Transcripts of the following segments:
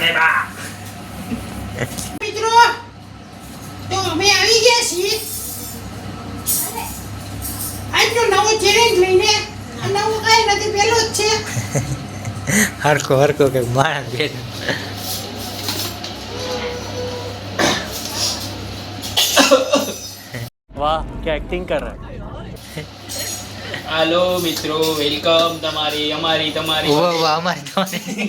મને બા મિત્રો તો કે માણસ બેન. વાહ કે એક્ટિંગ કર રહા? હાલો મિત્રો વેલકમ તમારી અમારી તમારી. વાહ વાહ અમારી તમારી.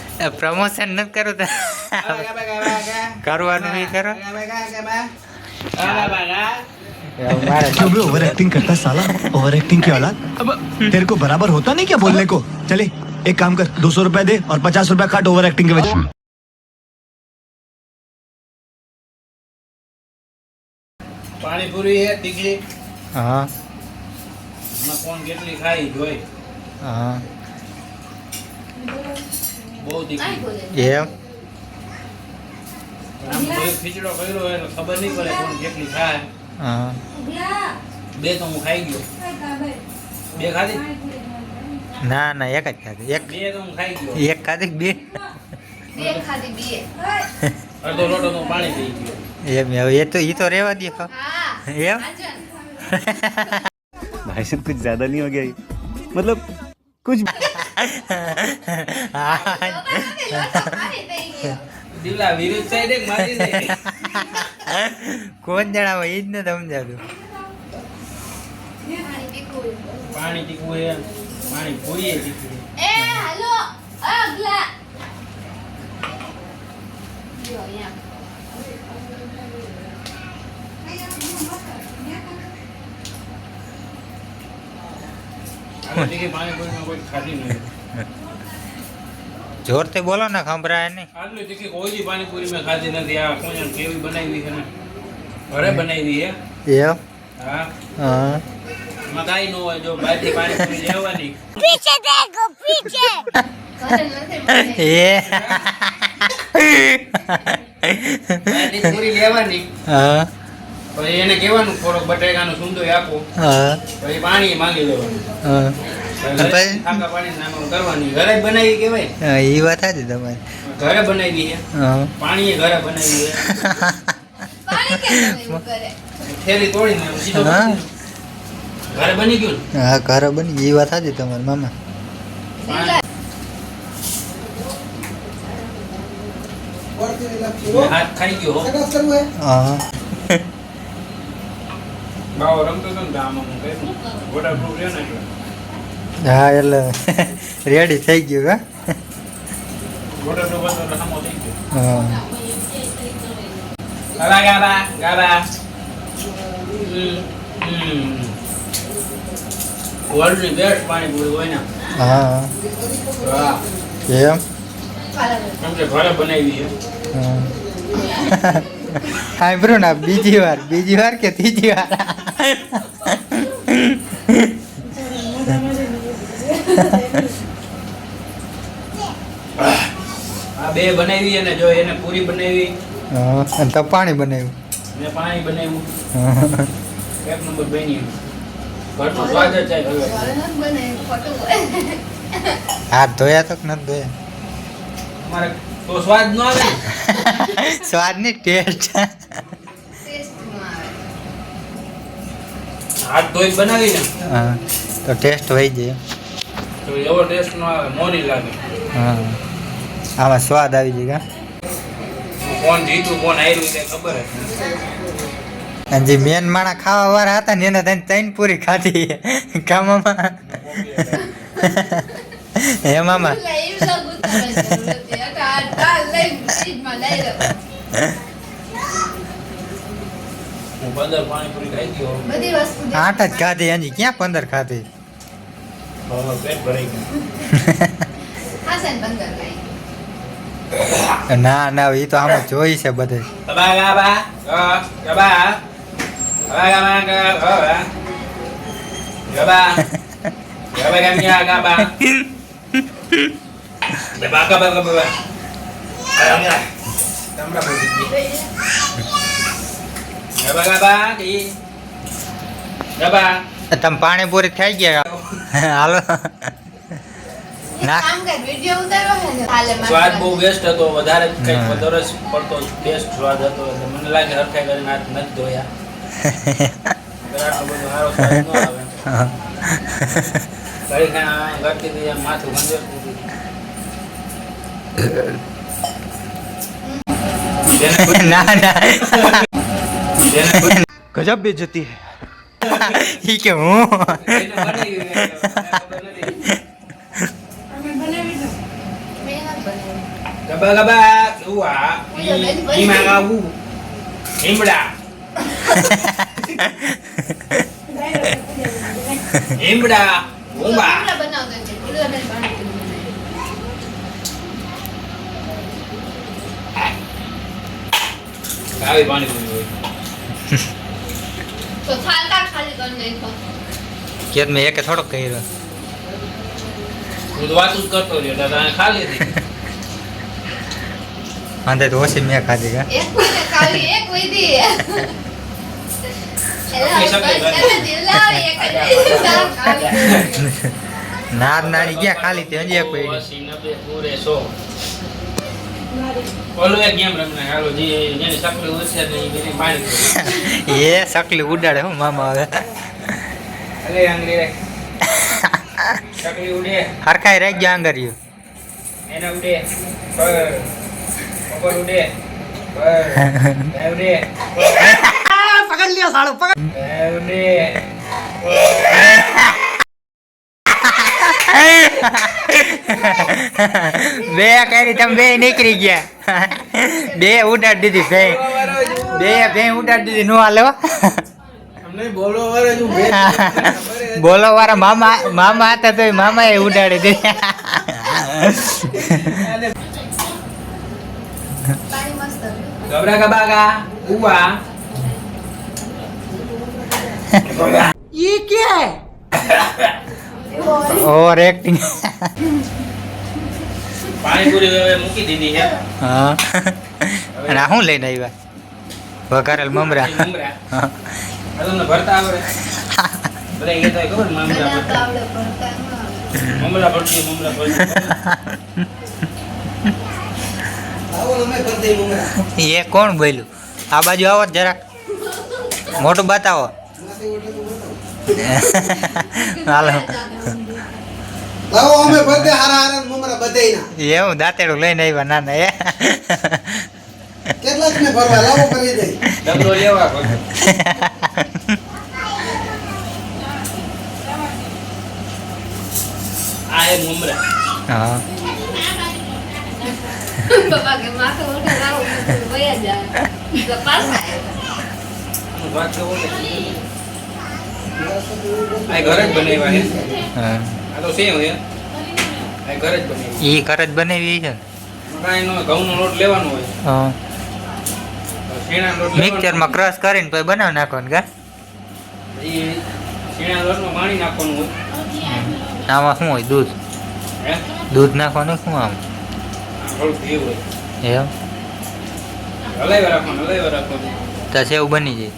પ્રમોશન નથી કરું તો આબા ગબા ગબા ગા કરવાનું નહીં કરો ગબા ગા ગબા આબા ગા મારે क्यों बे ओवर एक्टिंग करता है साला ओवर एक्टिंग की औलाद अब तेरे को बराबर होता नहीं क्या बोलने को चले एक काम कर दो सौ रुपया दे और पचास रुपया काट ओवर एक्टिंग के वजह પાણીપુરી હે તીખી હા એમાં કોણ કેટલી ખાઈ જોઈ હા બહુ તીખી એમ આમ કોઈ ખીચડો કર્યો હોય તો ખબર નહીં પડે કોણ કેટલી ખાય હા બે તો હું ખાઈ ગયો બે ખાધી ના ના એક જ ખાધી એક બે તો હું ખાઈ ગયો એક ખાધી કે બે અડધો લોટો તો હું પાણી પી ગયો એમ હવે એ તો એ તો રહેવા દે તો એમ भाई साहब कुछ ज्यादा नहीं हो गया ये? मतलब कुछ દિલા વિરુદ્ધ સાઈડ એક મારી દે કોણ જણાવે? એ જ ને સમજાતું. પાણી હે પાણી પૂરી તીખું એ હાલો અગલા. જો અહીંયા આટલી તીખી પાણીપુરીમાં કોઈ ખાધી નહીં જોરથી બોલો ને ખંભરાય નહીં. આટલી તીખી કોઈ દી પાણીપુરી મેં ખાધી નથી. આ કોઈ કેવી બનાવી છે ને? ઘરે બનાવી હે એમ? હા. હા. એમાં કાંઈ ન હોય જો બહારથી પાણીપુરી લેવાની. ઘરે નથી બનાવી. એ. બહારથી પૂરી લેવાની. હા. પછી એને કહેવાનું થોડોક બટેકાનું આપો. હા. પછી પાણી માંગી લેવાનું. હા. એ વાત હતી તમારી. ઘરે બનાવી છે. હા. પાણી ઘરે બનાવી થેલી તોડીને હા. ઘરે બની ગયું હા ઘરે બની એ વાત હતી તમારી મામા. હાથ ખાઈ ગયો હો. ને એટલે હા એટલે રેડી થઈ ગયું કા વોટરપ્રૂફ હતો એટલે સામો થઈ ગયો હા ગાબા ગાબા ગાબા હમ, હમ. વર્લ્ડની બેસ્ટ પાણીપુરી હોય ને હા વાહ એમ કેમ કે ઘરે બનાવી છે ના બીજી વાર બીજી વાર કે ત્રીજી વાર? બે બનાવી અને જો એને પૂરી બનાવી. અને તો પાણી બનાવ્યું. મેં પાણી બનાવ્યું. એક નંબર બની ઘરનો સ્વાદ જ જાય હવે. ઘરે નથી બનાવ્યું, ખોટું હોય. હાથ ધોયા તો નથી ધોયા? અમારે તો સ્વાદ ન આવે. સ્વાદની ટેસ્ટ. Taste નો આવે. હાથ ધોઈ બનાવી ને હા તો ટેસ્ટ હોય જાય. તો એવો ટેસ્ટ ન આવે મોરી લાગે. હા આમાં સ્વાદ આવી જાય કા? કોણ જીતું કોણ હાર્યું તે ખબર જ અને જે મેન માણા ખાવા વાળા હતા ને એને તને ત્રણ પૂરી ખાધી. કામમાં હે મામા આઠ જ ખાધી એની ક્યાં પંદર ખાધી હવે પેટ ભરાઈ ગયું ખાશે ને બંદર ખાઈ. ના ના એ તો આમાં જોઈ છે બધે Gaba gaba. Gaba. Gaba. Gaba gaba gaba. Gaba. તમે પાણીપુરી થઈ ગયા. હાલો. ના. કામ કર વિડિયો ઉતારો હે ને? હાલે મારે સ્વાદ બહુ બેસ્ટ હતો. વધારે કંઈક વધારે જ પડતો બેસ્ટ સ્વાદ હતો. મને લાગે હરખાઈ કરીને હાથ નથી ધોયા. અગર ના ના ગજબ બેજતી હે ઈ કે હું Gaba gaba uwa imagawu imra imra umba. આવી પાણીપુરી તો થાળકા ખાલી કરી નાખો. કે મેં એક થોડોક કર્યો. હું તો વાતું જ કરતો રહ્યો દાદા ખાલી હતી. વાંધે તો ઓછી મેં ખાધી કા? એક ખાવી, એક ખાવી. નાર નાની ગયા ખાલી તે હજી એક પડી એ સકલી ઉડાડે હું મામા હવે. અલે આંગળી રે સકલી ઉડે. હરખાઈ ગયા આંગર્યું પકડ લ્યો સાળો પકડ એ ઉડે બે કરી તમે બે નીકળી ગયા. બે ઉડાડ દીધી બે બે બે ઉડાડ દીધી નો હાલે લેવા બોલો વાળા મામા મામા હતા તો મામા એ ઉડાડી દીધી. ગબરા ગબાગા ઉવા. ઈ કે? ઓવર એક્ટિંગ પાણીપુરી હવે મૂકી દીધી છે. હા. અને હું લઈને આવ્યા? વઘારેલ મમરા. હા. તમને ભરતા આવડે? બધા એ કહેતા ખબર મમરા ભરતા? આવડે, ભરતા ન આવડે. મમરા ભરતી મમરા ભરતી એ કોણ બોલ્યું? આ બાજુ આવો જ જરાક. મોટું બતાવો. હાલો. લાવો અમે બધે હારા હારા મમરા બધાયના એવું દાંતેડું લઈને આવ્યા ના ના એ કેટલાક ને ભરવા લાવો કરી દઈ ડબલો લેવા આ એ મમરા હા પપ્પા કે માથે ઉઠે લાવો, વયા જાય. પાછા આવ્યા. આનો સ્વાદ કેવો છે? આ ઘરે જ બનાવ્યા હા. આ તો છે આ એ ઘરે જ બનાવી. છે. મિક્સરમાં ક્રશ કરીને પછી બનાવી નાખવાનું કા? આમાં શું હોય? દૂધ? દૂધ નાખવાનું શું આમ? એમ? તો સેવ બની જાય.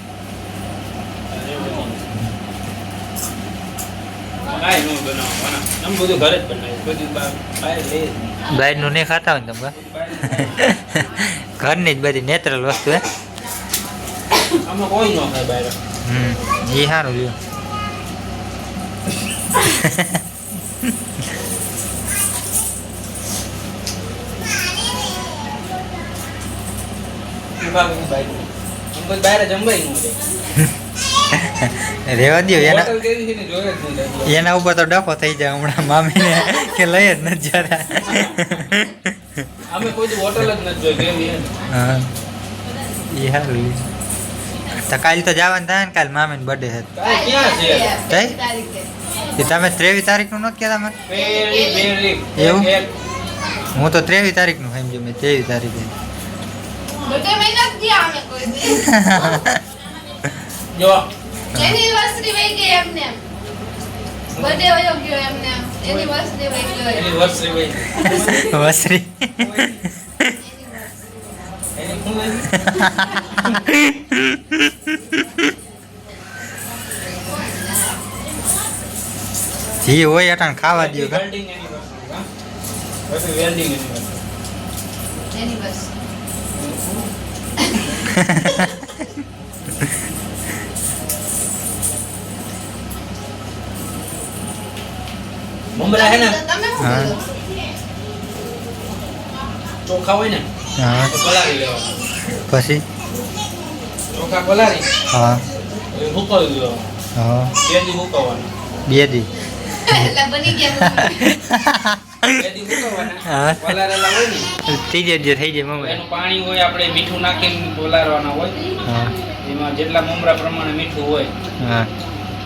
કાંઈ ન બનાવવાનું આમ બધું ઘરે જ બનાવીએ બધું બહાર બહાર લઈએ જ નહીં. બહારનું નહીં ખાતા હોય ને તમે ઘરની જ બધી નેચરલ વસ્તુ હે આમાં કોઈ ન ખાય બહાર હમ એ સારું લ્યો ઊભા બધું બહાર આમ બધું બહાર જમવાય ન જાય રેવા દો એના. એના ઉપર તો ડખો થઈ જાય હમણાં મામીને કે લઈ જ નથી જતા. અમે કોઈ હોટલ જ નથી જોઈ કેવી છે ને. હા. એ સારું તો કાલ તો જવાનું થાય ને કાલ મામીને બર્થડે છે. કાંઈ ક્યાં છે? કઈ? એ તમે ત્રેવીસ તારીખનું નથી કહેતા મને? એવું? હું તો ત્રેવીસ તારીખનું સમજો મેં ત્રેવીસ તારીખે. જ જો એનિવર્સરી વહી ગઈ એમને. બર્થડે વયો ગયો એમને. વહી. એની? જી હોય અટાણ ખાવા દો કા? વેલ્ડિંગ anniversary, હા? મમરા હે ને? હા. ચોખા હોય ને હા. પલાળી લેવાના પછી? ચોખા પલાળી? હા. હુકવી દેવાના. હા. બે દી હુકવવાના. બે દી પાણી હોય આપણે મીઠું નાખીને બોલારવાના હોય. હા. એમાં જેટલા મમરા પ્રમાણે મીઠું હોય. હા.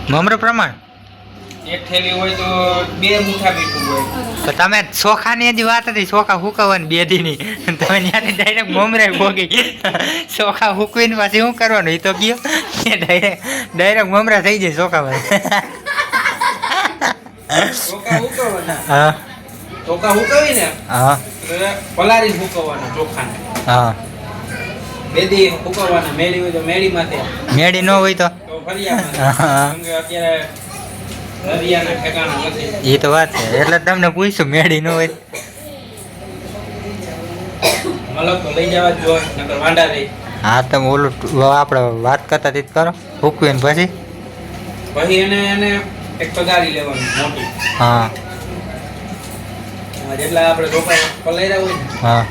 મમરો પ્રમાણ? એક થેલી હોય તો બે મુઠ્ઠા મીઠું હોય. તો તમે ચોખાની હજી વાત હતી ચોખા હુકવવાની બે દીની તમે ત્યાંથી ડાયરેક્ટ મમરે ભોગી. ચોખા હુકવીને પછી શું કરવાનું? એ તો કયો ડાયરેક્ટ ડાયરેક્ટ મમરા થઈ જાય ચોખામાં ચોખા ભાઈ હા. ચોખા હુકવીને? હા. ચોખાને. મેળી હોય તો મેળીમાંથી મેળી ન હોય તો. અત્યારે એ તો વાત છે. એટલે તમને પૂછ્યું મેળી ન હોય. તો હા તમે ઓલું આપણે વાત કરતા તે કરો. હુકવીને પછી? પછી એને એને એક પગારી લેવાની મોટી. હા. જેટલા આપણે ચોખા પલાળ્યા હોય હા.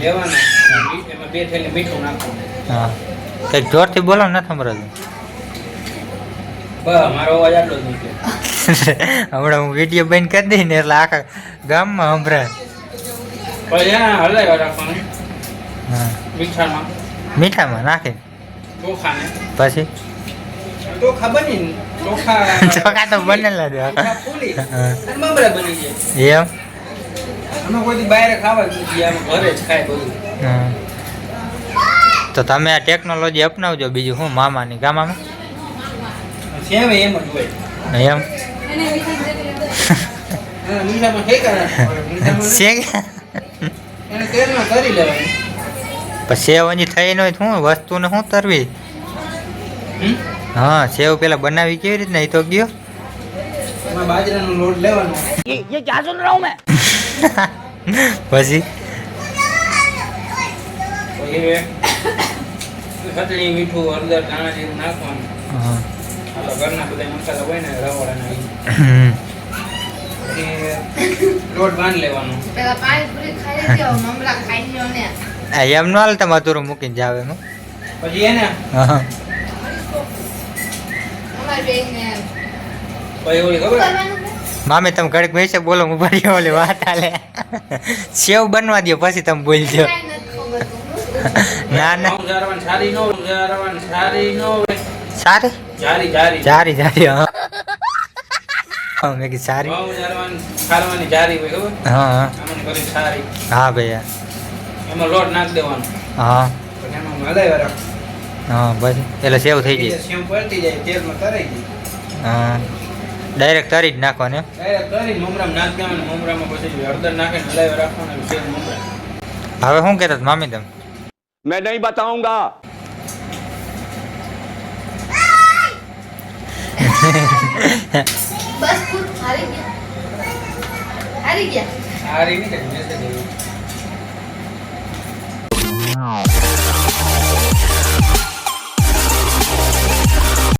લેવાના એમાં બે થેલી મીઠું નાખવાનું. હા. કંઈક જોરથી બોલો ને સંભળાતું બસ મારો અવાજ આટલો જ નીકળે હમણાં હું વીડિયો બંધ કરી દઈ ને એટલે આખા ગામમાં સંભળાય મીઠામાં. નાખે પછી? ચોખા બની ને. ચોખા તો બનેલા એમ? હા. તો તમે આ ટેકનોલોજી અપનાવજો બીજું શું મામાની ગામામાં? સેમ એમ જ હોય. એમ? અને મીઠામાં શેકાના મીઠામાં ને શેક? એને તેલમાં કરી લેવાની. પછી સેવ હજી થઈ ન હોય તો શું? વસ્તુને શું તરવી? હા સેવ પેલા બનાવી કેવી રીતના? એ તો ગયો. બાજરાનો લોટ લેવાનો. પછી? મીઠું હળદર ધાણા નાખવાનું. હા. આપણા ઘરના બધા મસાલા હોય ને રવાડાના લોટ બાંધ લેવાનો. પેલા પાણીપુરી ખાઈ લ્યો મમરા ખાઈ લ્યો ને. આ એમ ન હાલ તમે અધૂરું મૂકીને જાવ એમ. પછી એને હા કરવાનું તમે ઘડીક બેસે બોલો હું ભરી ઓલી વાત હાલે. સેવ બનવા દો પછી તમે બોલજો. ના ના. સારી નો સારી ન હોય. સારી જારી જારી. જારી જારી હા. હા મેં સારી. ખારવાની હા સારી. હા ભૈયા એમાં લોટ નાખી દેવાનો. હા. એમાં હા બસ. એટલે સેવ થઈ જાય સેવ પલટી જાય હા. ડાયરેક્ટ તરી જ નાખવાને ડાયરેક્ટ તરી મમરામ નાખ હવે શું કહેતા મામી તમે? મેં નહીં બતાઉંગા બસ પૂરું હારી ગયા હારી ગયા હારી નહીં.